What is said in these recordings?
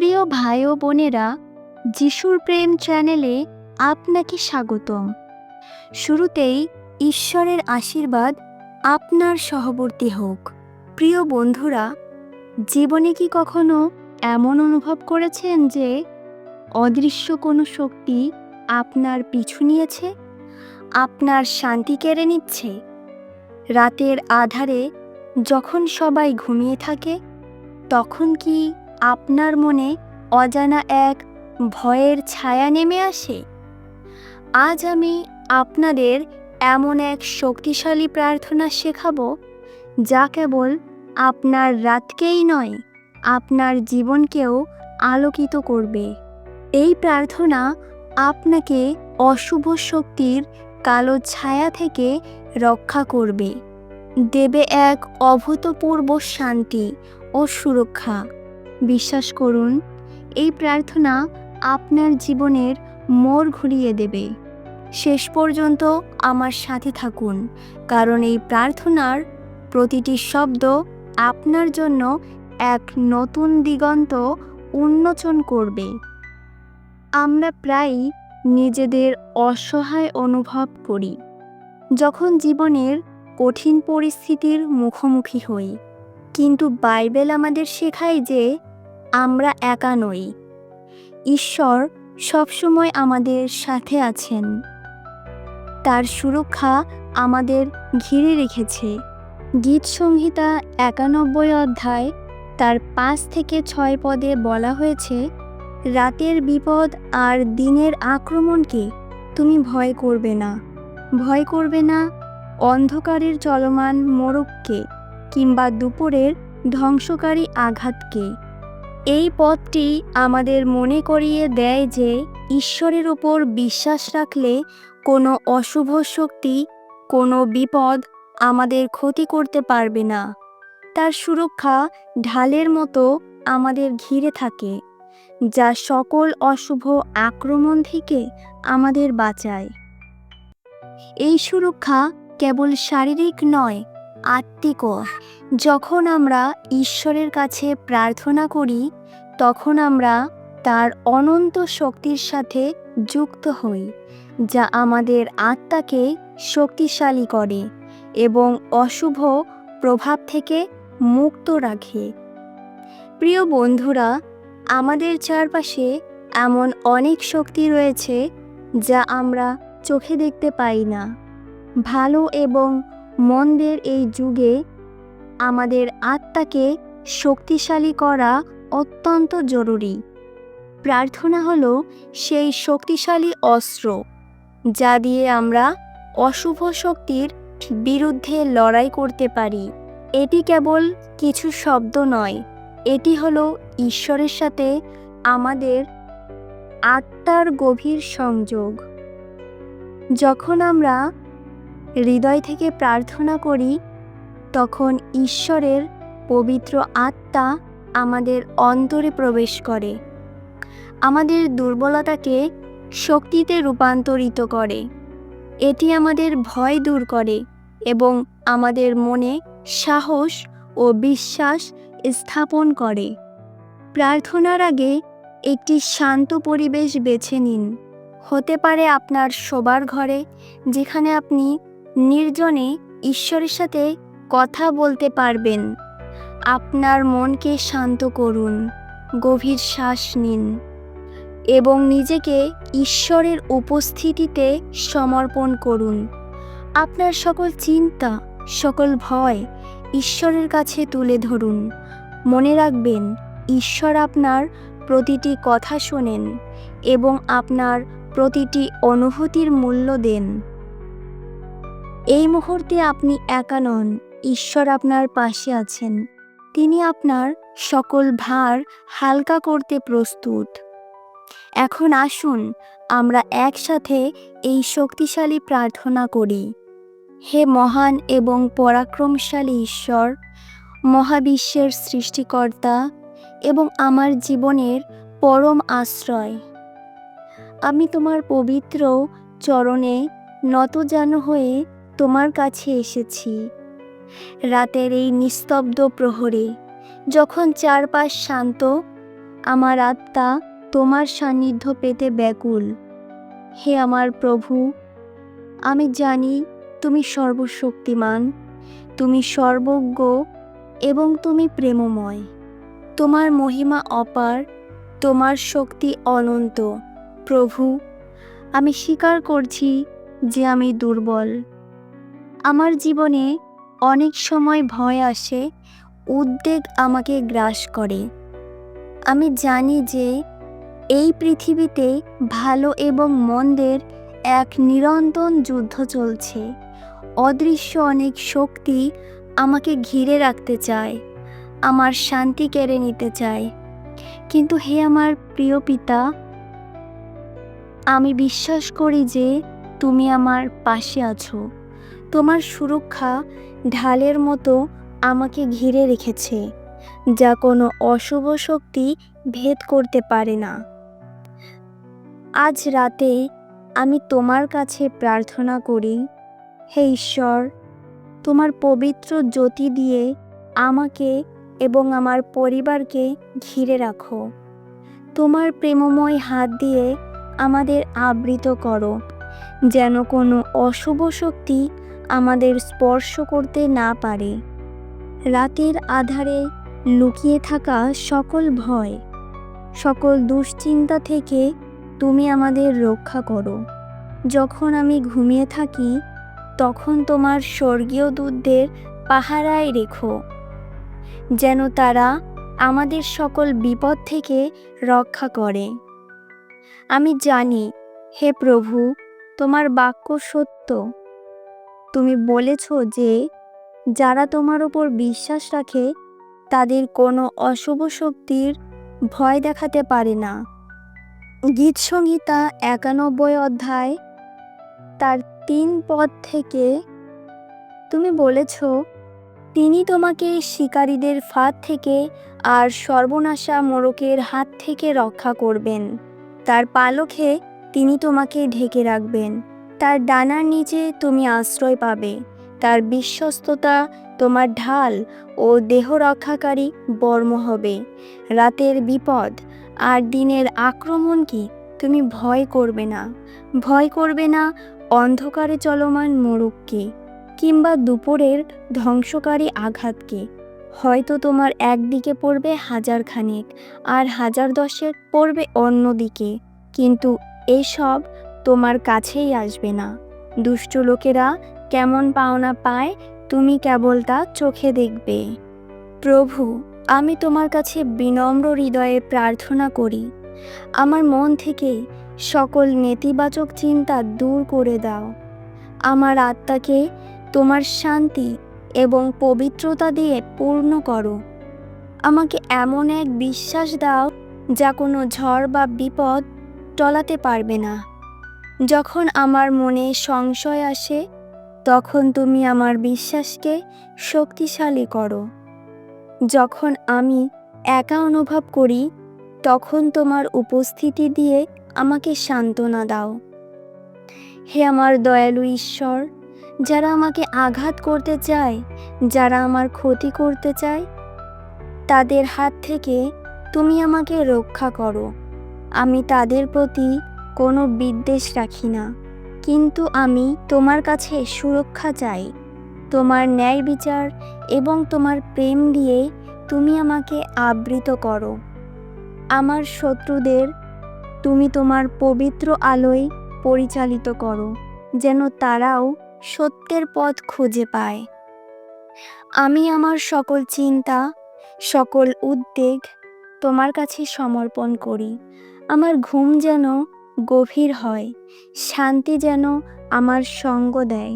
প্রিয় ভাই ও বোনেরা, যিশুর প্রেম চ্যানেলে আপনাকে স্বাগতম। শুরুতেই ঈশ্বরের আশীর্বাদ আপনার সহবর্তী হোক। প্রিয় বন্ধুরা, জীবনে কি কখনো এমন অনুভব করেছেন যে অদৃশ্য কোনো শক্তি আপনার পিছু নিয়েছে? আপনার শান্তি কেড়ে নিচ্ছে? রাতের আধারে যখন সবাই ঘুমিয়ে থাকে, তখন কি আপনার মনে অজানা এক ভয়ের ছায়া নেমে আসে? আজ আমি আপনাদের এমন এক শক্তিশালী প্রার্থনা শেখাবো, যা কেবল আপনার রাতকেই নয়, আপনার জীবনকেও আলোকিত করবে। এই প্রার্থনা আপনাকে অশুভ শক্তির কালো ছায়া থেকে রক্ষা করবে। দেবে এক অভূতপূর্ব শান্তি ও সুরক্ষা। বিশ্বাস করুন, এই প্রার্থনা আপনার জীবনের মোড় ঘুরিয়ে দেবে। শেষ পর্যন্ত আমার সাথে থাকুন, কারণ এই প্রার্থনার প্রতিটি শব্দ আপনার জন্য এক নতুন দিগন্ত উন্মোচন করবে। আমরা প্রায়ই নিজেদের অসহায় অনুভব করি, যখন জীবনের কঠিন পরিস্থিতির মুখোমুখি হই। কিন্তু বাইবেল আমাদের শেখায় যে আমরা একা নই। ঈশ্বর সবসময় আমাদের সাথে আছেন। তার সুরক্ষা আমাদের ঘিরে রেখেছে। গীত সংহিতা একানব্বই অধ্যায়, তার পাঁচ থেকে ছয় পদে বলা হয়েছে, রাতের বিপদ আর দিনের আক্রমণকে তুমি ভয় করবে না। ভয় করবে না অন্ধকারের চলমান মোড়ককে কিংবা দুপুরের ধ্বংসকারী আঘাতকে। এই পথটি আমাদের মনে করিয়ে দেয় যে ঈশ্বরের ওপর বিশ্বাস রাখলে কোনো অশুভ শক্তি, কোনো বিপদ আমাদের ক্ষতি করতে পারবে না। তার সুরক্ষা ঢালের মতো আমাদের ঘিরে থাকে, যা সকল অশুভ আক্রমণ থেকে আমাদের বাঁচায়। এই সুরক্ষা কেবল শারীরিক নয়, আত্মিকও। যখন আমরা ঈশ্বরের কাছে প্রার্থনা করি, তখন আমরা তার অনন্ত শক্তির সাথে যুক্ত হই, যা আমাদের আত্মাকে শক্তিশালী করে এবং অশুভ প্রভাব থেকে মুক্ত রাখে। প্রিয় বন্ধুরা, আমাদের চারপাশে এমন অনেক শক্তি রয়েছে যা আমরা চোখে দেখতে পাই না। ভালো এবং মন্দের এই যুগে আমাদের আত্মাকে শক্তিশালী করা অত্যন্ত জরুরি। প্রার্থনা হল সেই শক্তিশালী অস্ত্র, যা দিয়ে আমরা অশুভ শক্তির বিরুদ্ধে লড়াই করতে পারি। এটি কেবল কিছু শব্দ নয়, এটি হল ঈশ্বরের সাথে আমাদের আত্মার গভীর সংযোগ। যখন আমরা হৃদয় থেকে প্রার্থনা করি তখন ঈশ্বরের পবিত্র আত্মা আমাদের অন্তরে প্রবেশ করে। আমাদের দুর্বলতাকে শক্তিতে রূপান্তরিত করে। এটি আমাদের ভয় দূর করে এবং আমাদের মনে সাহস ও বিশ্বাস স্থাপন করে। প্রার্থনার আগে একটি শান্ত পরিবেশ বেছে নিন। হতে পারে আপনার শোবার ঘরে, যেখানে আপনি নির্জনে ঈশ্বরের সাথে কথা বলতে পারবেন। আপনার মনকে শান্ত করুন, গভীর শ্বাস নিন এবং নিজেকে ঈশ্বরের উপস্থিতিতে সমর্পণ করুন। আপনার সকল চিন্তা, সকল ভয় ঈশ্বরের কাছে তুলে ধরুন। মনে রাখবেন, ঈশ্বর আপনার প্রতিটি কথা শোনেন এবং আপনার প্রতিটি অনুভূতির মূল্য দেন। এই মুহূর্তে আপনি একা নন। ঈশ্বর আপনার পাশে আছেন। তিনি আপনার সকল ভার হালকা করতে প্রস্তুত। এখন আসুন, আমরা একসাথে এই শক্তিশালী প্রার্থনা করি। হে মহান এবং পরাক্রমশালী ঈশ্বর, মহাবিশ্বের সৃষ্টিকর্তা এবং আমার জীবনের পরম আশ্রয়। আমি তোমার পবিত্র চরণে নতজান হয়ে তোমার কাছে এসেছি। রাতের এই নিস্তব্ধ প্রহরে, যখন চারপাশ শান্ত, আমার আত্মা তোমার সান্নিধ্য পেতে ব্যাকুল। হে আমার প্রভু, আমি জানি তুমি সর্বশক্তিমান, তুমি সর্বজ্ঞ এবং তুমি প্রেমময়। তোমার মহিমা অপার, তোমার শক্তি অনন্ত। প্রভু, আমি স্বীকার করছি যে আমি দুর্বল। আমার জীবনে অনেক সময় ভয় আসে, উদ্বেগ আমাকে গ্রাস করে। আমি জানি যে এই পৃথিবীতে ভালো এবং মন্দের এক নিরন্তর যুদ্ধ চলছে। অদৃশ্য অনেক শক্তি আমাকে ঘিরে রাখতে চায়, আমার শান্তি কেড়ে নিতে চায়। কিন্তু হে আমার প্রিয় পিতা, আমি বিশ্বাস করি যে তুমি আমার পাশে আছো। তোমার সুরক্ষা ঢালের মতো আমাকে ঘিরে রেখেছে, যা কোনো অশুভ শক্তি ভেদ করতে পারে না। আজ রাতে আমি তোমার কাছে প্রার্থনা করি, হে ঈশ্বর, তোমার পবিত্র জ্যোতি দিয়ে আমাকে এবং আমার পরিবারকে ঘিরে রাখো। তোমার প্রেমময় হাত দিয়ে আমাদের আবৃত করো, যেন কোনো অশুভ শক্তি আমাদের স্পর্শ করতে না পারে। রাতের আধারে লুকিয়ে থাকা সকল ভয়, সকল দুশ্চিন্তা থেকে তুমি আমাদের রক্ষা করো। যখন আমি ঘুমিয়ে থাকি, তখন তোমার স্বর্গীয় দূতদের পাহারায় রেখো, যেন তারা আমাদের সকল বিপদ থেকে রক্ষা করে। আমি জানি, হে প্রভু, তোমার বাক্য সত্য। তুমি বলেছ যে, যারা তোমার ওপর বিশ্বাস রাখে, তাদের কোনো অশুভ শক্তির ভয় দেখাতে পারে না। গীতসংহিতা একানব্বই অধ্যায়, তার তিন পদ থেকে তুমি বলেছ, তিনি তোমাকে শিকারীদের ফাঁদ থেকে আর সর্বনাশা মোরকের হাত থেকে রক্ষা করবেন। তার পালকে তিনি তোমাকে ঢেকে রাখবেন। তার ডানার নিচে তুমি আশ্রয় পাবে। তার বিশ্বস্ততা তোমার ঢাল ও দেহ রক্ষাকারী বর্ম হবে। রাতের বিপদ আর দিনের আক্রমণকে তুমি ভয় করবে না। ভয় করবে না অন্ধকারে চলমান মোরগকে, কিংবা দুপুরের ধ্বংসকারী আঘাতকে। হয়তো তোমার একদিকে পড়বে হাজার খানেক আর হাজার দশেক পড়বে অন্যদিকে। কিন্তু এসব তোমার কাছেই আসবে না। দুষ্ট লোকেরা কেমন পাওনা পায়, তুমি কেবল তা চোখে দেখবে। প্রভু, আমি তোমার কাছে বিনম্র হৃদয়ে প্রার্থনা করি। আমার মন থেকে সকল নেতিবাচক চিন্তা দূর করে দাও। আমার আত্মাকে তোমার শান্তি এবং পবিত্রতা দিয়ে পূর্ণ করো। আমাকে এমন এক বিশ্বাস দাও যা কোনো ঝড় বা বিপদ টলাতে পারবে না। যখন আমার মনে সংশয় আসে, তখন তুমি আমার বিশ্বাসকে শক্তিশালী করো। যখন আমি একা অনুভব করি, তখন তোমার উপস্থিতি দিয়ে আমাকে সান্ত্বনা দাও। হে আমার দয়ালু ঈশ্বর, যারা আমাকে আঘাত করতে চায়, যারা আমার ক্ষতি করতে চায়, তাদের হাত থেকে তুমি আমাকে রক্ষা করো। আমি তাদের প্রতি কোনো বিদ্বেষ রাখি না। কিন্তু আমি তোমার কাছে সুরক্ষা চাই। তোমার ন্যায় বিচার এবং তোমার প্রেম দিয়ে তুমি আমাকে আবৃত করো। আমার শত্রুদের তুমি তোমার পবিত্র আলোয় পরিচালিত করো, যেন তারাও সত্যের পথ খুঁজে পায়। আমি আমার সকল চিন্তা, সকল উদ্বেগ তোমার কাছে সমর্পণ করি। আমার ঘুম যেন গভীর হয়, শান্তি যেন আমার সঙ্গ দেয়।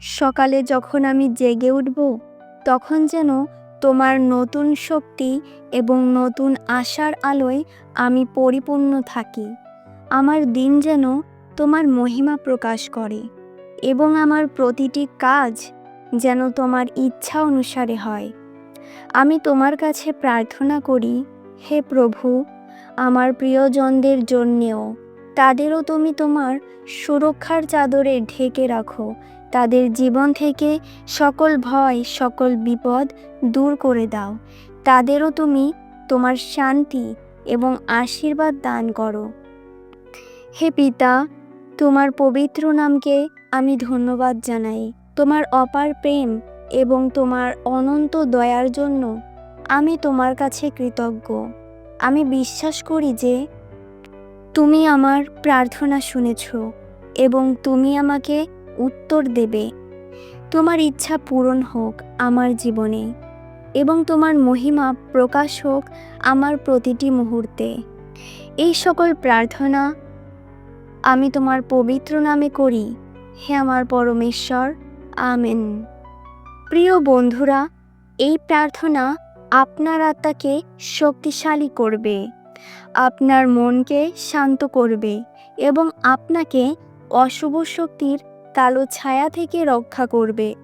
সকালে যখন আমি জেগে উঠব, তখন যেন তোমার নতুন শক্তি এবং নতুন আশার আলোয় আমি পরিপূর্ণ থাকি। আমার দিন যেন তোমার মহিমা প্রকাশ করে এবং আমার প্রতিটি কাজ যেন তোমার ইচ্ছা অনুসারে হয়। আমি তোমার কাছে প্রার্থনা করি, হে প্রভু আমার প্রিয়জনদের জন্যেও। তাদেরও তুমি তোমার সুরক্ষার চাদরে ঢেকে রাখো। তাদের জীবন থেকে সকল ভয়, সকল বিপদ দূর করে দাও। তাদেরও তুমি তোমার শান্তি এবং আশীর্বাদ দান করো। হে পিতা, তোমার পবিত্র নামকে আমি ধন্যবাদ জানাই। তোমার অপার প্রেম এবং তোমার অনন্ত দয়ার জন্য আমি তোমার কাছে কৃতজ্ঞ। আমি বিশ্বাস করি যে তুমি আমার প্রার্থনা শুনেছ এবং তুমি আমাকে উত্তর দেবে। তোমার ইচ্ছা পূরণ হোক আমার জীবনে এবং তোমার মহিমা প্রকাশ হোক আমার প্রতিটি মুহূর্তে। এই সকল প্রার্থনা আমি তোমার পবিত্র নামে করি। হে আমার পরমেশ্বর, আমেন। প্রিয় বন্ধুরা, এই প্রার্থনা আপনার আত্মাকে শক্তিশালী করবে, আপনার মনকে শান্ত করবে এবং আপনাকে অশুভ শক্তির কালো ছায়া থেকে রক্ষা করবে।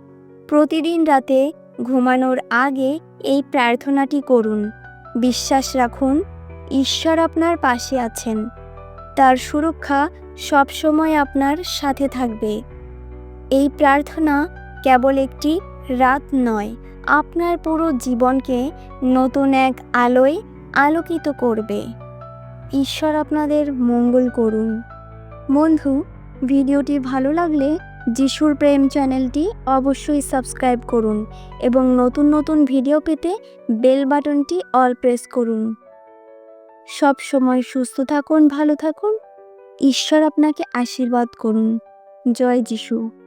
প্রতিদিন রাতে ঘুমানোর আগে এই প্রার্থনাটি করুন। বিশ্বাস রাখুন, ঈশ্বর আপনার পাশে আছেন। তার সুরক্ষা সবসময় আপনার সাথে থাকবে। এই প্রার্থনা কেবল একটি রাত নয়। আপনার পুরো জীবনকে নতুন এক আলোয় আলোকিত করবে। ঈশ্বর আপনাদের মঙ্গল করুন। বন্ধু, ভিডিওটি ভালো লাগলে যিশুর প্রেম চ্যানেলটি অবশ্যই সাবস্ক্রাইব করুন এবং নতুন নতুন ভিডিও পেতে বেল বাটনটি অল প্রেস করুন। সব সময় সুস্থ থাকুন, ভালো থাকুন। ঈশ্বর আপনাকে আশীর্বাদ করুন। জয় যিশু।